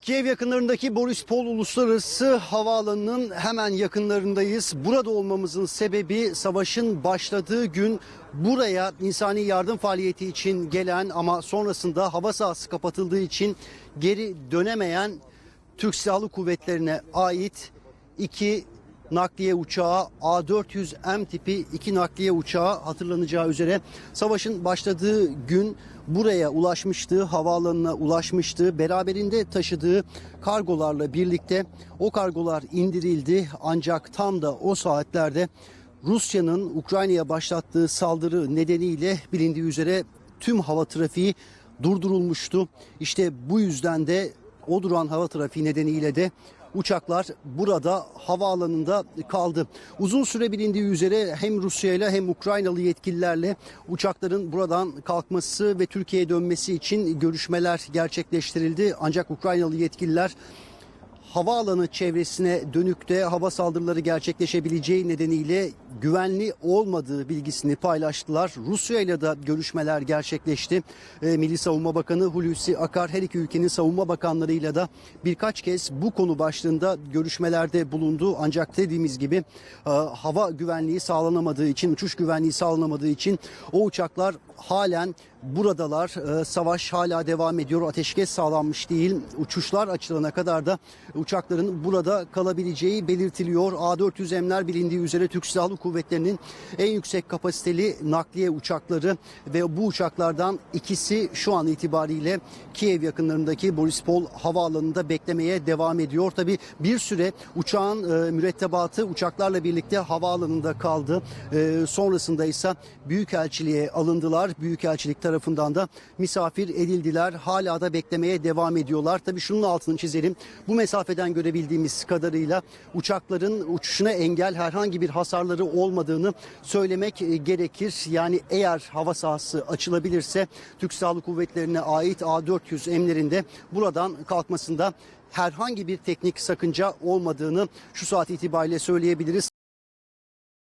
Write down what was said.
Kiev yakınlarındaki Borispol Uluslararası Havaalanı'nın hemen yakınlarındayız. Burada olmamızın sebebi savaşın başladığı gün buraya insani yardım faaliyeti için gelen ama sonrasında hava sahası kapatıldığı için geri dönemeyen Türk Silahlı Kuvvetleri'ne ait iki nakliye uçağı A400M tipi iki nakliye uçağı hatırlanacağı üzere savaşın başladığı gün buraya ulaşmıştı, havaalanına ulaşmıştı. Beraberinde taşıdığı kargolarla birlikte o kargolar indirildi ancak tam da o saatlerde Rusya'nın Ukrayna'ya başlattığı saldırı nedeniyle bilindiği üzere tüm hava trafiği durdurulmuştu. İşte bu yüzden de o duran hava trafiği nedeniyle de uçaklar burada havaalanında kaldı. Uzun süre bilindiği üzere hem Rusya ile hem Ukraynalı yetkililerle uçakların buradan kalkması ve Türkiye'ye dönmesi için görüşmeler gerçekleştirildi. Ancak Ukraynalı yetkililer havaalanı çevresine dönük de hava saldırıları gerçekleşebileceği nedeniyle güvenli olmadığı bilgisini paylaştılar. Rusya ile de görüşmeler gerçekleşti. E, Milli Savunma Bakanı Hulusi Akar her iki ülkenin savunma bakanlarıyla da birkaç kez bu konu başlığında görüşmelerde bulundu. Ancak dediğimiz gibi e, hava güvenliği sağlanamadığı için, uçuş güvenliği sağlanamadığı için o uçaklar halen buradalar. E, savaş hala devam ediyor. Ateşkes sağlanmış değil. Uçuşlar açılana kadar da uçakların burada kalabileceği belirtiliyor. A400M'ler bilindiği üzere Türk Silahlı Kuvvetleri'nin en yüksek kapasiteli nakliye uçakları ve bu uçaklardan ikisi şu an itibariyle Kiev yakınlarındaki Borispol havaalanında beklemeye devam ediyor. Tabi bir süre uçağın e, mürettebatı uçaklarla birlikte havaalanında kaldı. E, sonrasında ise Büyükelçiliğe alındılar. Büyükelçilik tarafından da misafir edildiler. Hala da beklemeye devam ediyorlar. Tabii şunun altını çizelim. Bu mesafeden görebildiğimiz kadarıyla uçakların uçuşuna engel herhangi bir hasarları olmadığını söylemek e, gerekir. Yani eğer hava sahası açılabilirse Türk Silahlı Kuvvetleri'ne ait A400 emlerinde buradan kalkmasında herhangi bir teknik sakınca olmadığını şu saat itibariyle söyleyebiliriz.